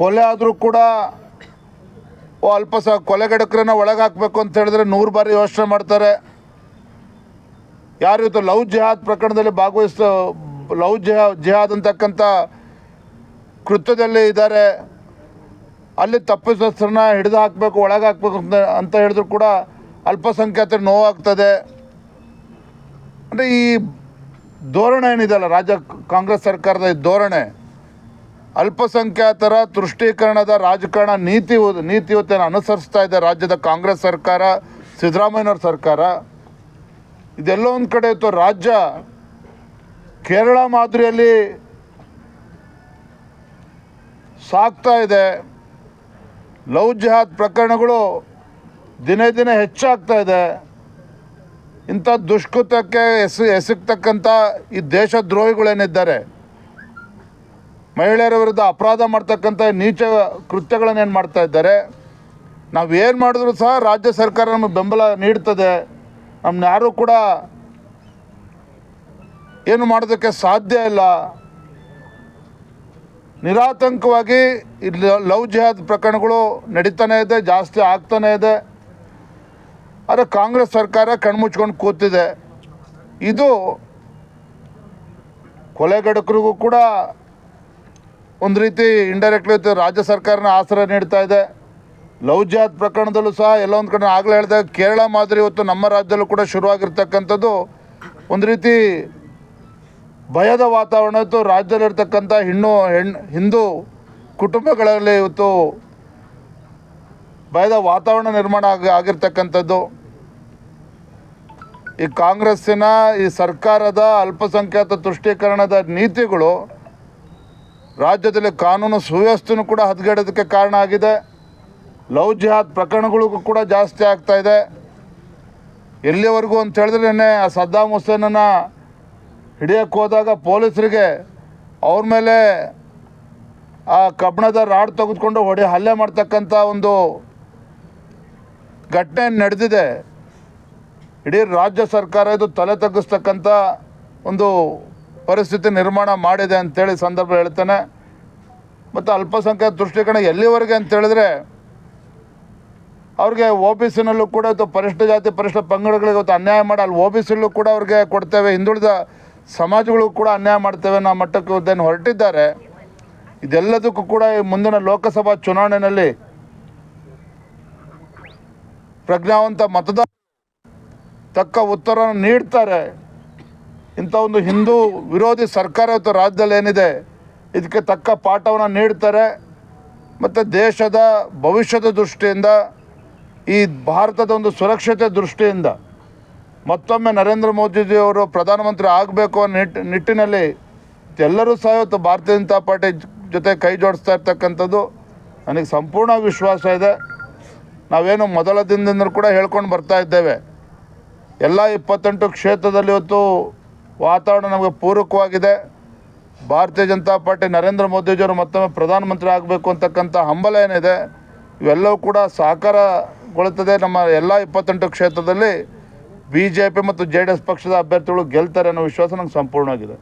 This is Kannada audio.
ಕೊಲೆ ಆದರೂ ಕೂಡ ಅಲ್ಪ ಸ ಕೊಲೆಗಡಕರನ್ನ ಒಳಗೆ ಹಾಕ್ಬೇಕು ಅಂತ ಹೇಳಿದ್ರೆ ನೂರು ಬಾರಿ ಯೋಚನೆ ಮಾಡ್ತಾರೆ. ಯಾರು ಇವತ್ತು ಲವ್ ಜಿಹಾದ್ ಪ್ರಕರಣದಲ್ಲಿ ಭಾಗವಹಿಸ್ತ, ಲವ್ ಜಿಹಾ, ಜಿಹಾದ್ ಅಂತಕ್ಕಂಥ ಕೃತ್ಯದಲ್ಲಿ ಇದ್ದಾರೆ. ಅಲ್ಲಿ ತಪ್ಪಿತಸ್ಥರನ್ನ ಹಿಡಿದು ಹಾಕಬೇಕು ಒಳಗೆ ಹಾಕ್ಬೇಕು ಅಂತ ಅಂತ ಹೇಳಿದ್ರು ಕೂಡ ಅಲ್ಪಸಂಖ್ಯಾತರ ನೋವಾಗ್ತದೆ. ಅಂದರೆ ಈ ಧೋರಣೆ ಏನಿದೆಯಲ್ಲ ರಾಜ್ಯ ಕಾಂಗ್ರೆಸ್ ಸರ್ಕಾರದ ಧೋರಣೆ? ಅಲ್ಪಸಂಖ್ಯಾತರ ತುಷ್ಟೀಕರಣದ ರಾಜಕಾರಣ ನೀತಿ ನೀತಿಯುತನ ಅನುಸರಿಸ್ತಾ ಇದೆ ರಾಜ್ಯದ ಕಾಂಗ್ರೆಸ್ ಸರ್ಕಾರ, ಸಿದ್ದರಾಮಯ್ಯನವ್ರ ಸರ್ಕಾರ. ಇದೆಲ್ಲ ಒಂದು ಕಡೆ ಇತ್ತು. ರಾಜ್ಯ ಕೇರಳ ಮಾದರಿಯಲ್ಲಿ ಸಾಕ್ತಾ ಇದೆ. ಲವ್ ಜಿಹಾದ್ ಪ್ರಕರಣಗಳು ದಿನೇ ದಿನೇ ಹೆಚ್ಚಾಗ್ತಾ ಇದೆ. ಇಂಥ ದುಷ್ಕೃತಕ್ಕೆ ಎಸ್, ಎಸಗ್ತಕ್ಕಂಥ ಈ ದೇಶದ್ರೋಹಿಗಳೇನಿದ್ದಾರೆ? ಮಹಿಳೆಯರ ವಿರುದ್ಧ ಅಪರಾಧ ಮಾಡ್ತಕ್ಕಂಥ ನೀಚ ಕೃತ್ಯಗಳನ್ನೇನು ಮಾಡ್ತಾ ಇದ್ದಾರೆ? ನಾವು ಏನು ಮಾಡಿದ್ರು ಸಹ ರಾಜ್ಯ ಸರ್ಕಾರ ನಮಗೆ ಬೆಂಬಲ ನೀಡ್ತದೆ. ನಮ್ಮನ್ನ ಯಾರೂ ಕೂಡ ಏನು ಮಾಡೋದಕ್ಕೆ ಸಾಧ್ಯ ಇಲ್ಲ. ನಿರಾತಂಕವಾಗಿ ಇಲ್ಲಿ ಲವ್ ಜಿಹಾದ್ ಪ್ರಕರಣಗಳು ನಡೀತಾನೆ ಇದೆ, ಜಾಸ್ತಿ ಆಗ್ತಾನೇ ಇದೆ. ಆದರೆ ಕಾಂಗ್ರೆಸ್ ಸರ್ಕಾರ ಕಣ್ಮುಚ್ಕೊಂಡು ಕೂತಿದೆ. ಇದು ಕೊಲೆಗಡಕರಿಗೂ ಕೂಡ ಒಂದು ರೀತಿ ಇಂಡೈರೆಕ್ಟ್ಲಿ ರಾಜ್ಯ ಸರ್ಕಾರನ ಆಸರೆ ನೀಡ್ತಾ ಇದೆ. ಲವ್ ಜಾತ್ ಪ್ರಕರಣದಲ್ಲೂ ಸಹ ಎಲ್ಲ ಒಂದು ಕಡೆ ಆಗಲೇ ಹೇಳಿದೆ ಕೇರಳ ಮಾದರಿ ಇವತ್ತು ನಮ್ಮ ರಾಜ್ಯದಲ್ಲೂ ಕೂಡ ಶುರುವಾಗಿರ್ತಕ್ಕಂಥದ್ದು ಒಂದು ರೀತಿ ಭಯದ ವಾತಾವರಣ ಇತ್ತು. ರಾಜ್ಯದಲ್ಲಿರ್ತಕ್ಕಂಥ ಹೆಣ್ಣು ಹೆಣ್ಣು ಹಿಂದೂ ಕುಟುಂಬಗಳಲ್ಲಿ ಇವತ್ತು ಭಯದ ವಾತಾವರಣ ನಿರ್ಮಾಣ ಆಗಿ, ಆಗಿರ್ತಕ್ಕಂಥದ್ದು. ಈ ಕಾಂಗ್ರೆಸ್ಸಿನ ಈ ಸರ್ಕಾರದ ಅಲ್ಪಸಂಖ್ಯಾತ ತುಷ್ಟೀಕರಣದ ನೀತಿಗಳು ರಾಜ್ಯದಲ್ಲಿ ಕಾನೂನು ಸುವ್ಯವಸ್ಥೆನೂ ಕೂಡ ಹದಗೆಡೋದಕ್ಕೆ ಕಾರಣ ಆಗಿದೆ. ಲವ್ ಜಿಹಾದ್ ಪ್ರಕರಣಗಳಿಗೂ ಕೂಡ ಜಾಸ್ತಿ ಆಗ್ತಾ ಇದೆ. ಎಲ್ಲಿವರೆಗೂ ಅಂತ ಹೇಳಿದ್ರೆ ಆ ಸದ್ದಾಮ್ ಹುಸೇನನ್ನು ಹಿಡಿಯೋಕ್ಕೆ ಹೋದಾಗ ಪೊಲೀಸರಿಗೆ ಅವ್ರ ಮೇಲೆ ಆ ಕಬ್ಬಣದ ರಾಡ್ ತೆಗೆದುಕೊಂಡು ಹೊಡೆ ಹಲ್ಲೆ ಮಾಡ್ತಕ್ಕಂಥ ಒಂದು ಘಟನೆ ನಡೆದಿದೆ. ಇಡೀ ರಾಜ್ಯ ಸರ್ಕಾರ ಇದು ತಲೆ ತಗ್ಗಿಸ್ತಕ್ಕಂಥ ಒಂದು ಪರಿಸ್ಥಿತಿ ನಿರ್ಮಾಣ ಮಾಡಿದೆ ಅಂತೇಳಿ ಸಂದರ್ಭ ಹೇಳ್ತಾನೆ. ಮತ್ತು ಅಲ್ಪಸಂಖ್ಯಾತ ದೃಷ್ಟಿಕೋನ ಎಲ್ಲಿವರೆಗೆ ಅಂತ ಹೇಳಿದ್ರೆ, ಅವ್ರಿಗೆ ಒ ಬಿ ಸಿನಲ್ಲೂ ಕೂಡ ಇವತ್ತು ಪರಿಷ್ಠ ಜಾತಿ, ಪರಿಷ್ಠ ಪಂಗಡಗಳಿಗೆ ಇವತ್ತು ಅನ್ಯಾಯ ಮಾಡಿ, ಅಲ್ಲಿ ಒ ಬಿ ಸಿಲ್ಲೂ ಕೂಡ ಅವ್ರಿಗೆ ಕೊಡ್ತೇವೆ. ಹಿಂದುಳಿದ ಸಮಾಜಗಳಿಗೂ ಕೂಡ ಅನ್ಯಾಯ ಮಾಡ್ತೇವೆ ಅನ್ನೋ ಮಟ್ಟಕ್ಕೆ ಇವತ್ತೇನು ಹೊರಟಿದ್ದಾರೆ. ಇದೆಲ್ಲದಕ್ಕೂ ಕೂಡ ಈ ಮುಂದಿನ ಲೋಕಸಭಾ ಚುನಾವಣೆಯಲ್ಲಿ ಪ್ರಜ್ಞಾವಂತ ಮತದಾರ ತಕ್ಕ ಉತ್ತರವನ್ನು ನೀಡ್ತಾರೆ. ಇಂಥ ಒಂದು ಹಿಂದೂ ವಿರೋಧಿ ಸರ್ಕಾರ ಇವತ್ತು ರಾಜ್ಯದಲ್ಲಿ ಏನಿದೆ, ಇದಕ್ಕೆ ತಕ್ಕ ಪಾಠವನ್ನು ನೀಡ್ತಾರೆ. ಮತ್ತು ದೇಶದ ಭವಿಷ್ಯದ ದೃಷ್ಟಿಯಿಂದ, ಈ ಭಾರತದ ಒಂದು ಸುರಕ್ಷತೆ ದೃಷ್ಟಿಯಿಂದ ಮತ್ತೊಮ್ಮೆ ನರೇಂದ್ರ ಮೋದಿಜಿಯವರು ಪ್ರಧಾನಮಂತ್ರಿ ಆಗಬೇಕು ಅನ್ನೋ ನಿಟ್, ನಿಟ್ಟಿನಲ್ಲಿ ಎಲ್ಲರೂ ಸಹ ಇವತ್ತು ಭಾರತೀಯ ಜನತಾ ಪಾರ್ಟಿ ಜೊತೆ ಕೈ ಜೋಡಿಸ್ತಾ ಇರ್ತಕ್ಕಂಥದ್ದು ನನಗೆ ಸಂಪೂರ್ಣ ವಿಶ್ವಾಸ ಇದೆ. ನಾವೇನು ಮೊದಲ ದಿನದಿಂದ ಕೂಡ ಹೇಳ್ಕೊಂಡು ಬರ್ತಾ ಇದ್ದೇವೆ. ಎಲ್ಲ ಇಪ್ಪತ್ತೆಂಟು ಕ್ಷೇತ್ರದಲ್ಲಿ ಇವತ್ತು ವಾತಾವರಣ ನಮಗೆ ಪೂರಕವಾಗಿದೆ. ಭಾರತೀಯ ಜನತಾ ಪಾರ್ಟಿ ನರೇಂದ್ರ ಮೋದಿಜಿಯವರು ಮತ್ತೊಮ್ಮೆ ಪ್ರಧಾನಮಂತ್ರಿ ಆಗಬೇಕು ಅಂತಕ್ಕಂಥ ಹಂಬಲ ಏನಿದೆ, ಇವೆಲ್ಲವೂ ಕೂಡ ಸಾಕಾರಗೊಳ್ಳುತ್ತದೆ. ನಮ್ಮ ಎಲ್ಲ ಇಪ್ಪತ್ತೆಂಟು ಕ್ಷೇತ್ರದಲ್ಲಿ ಬಿ ಮತ್ತು ಜೆ ಪಕ್ಷದ ಅಭ್ಯರ್ಥಿಗಳು ಗೆಲ್ತಾರೆ ಅನ್ನೋ ವಿಶ್ವಾಸ ನಂಗೆ ಸಂಪೂರ್ಣವಾಗಿದೆ.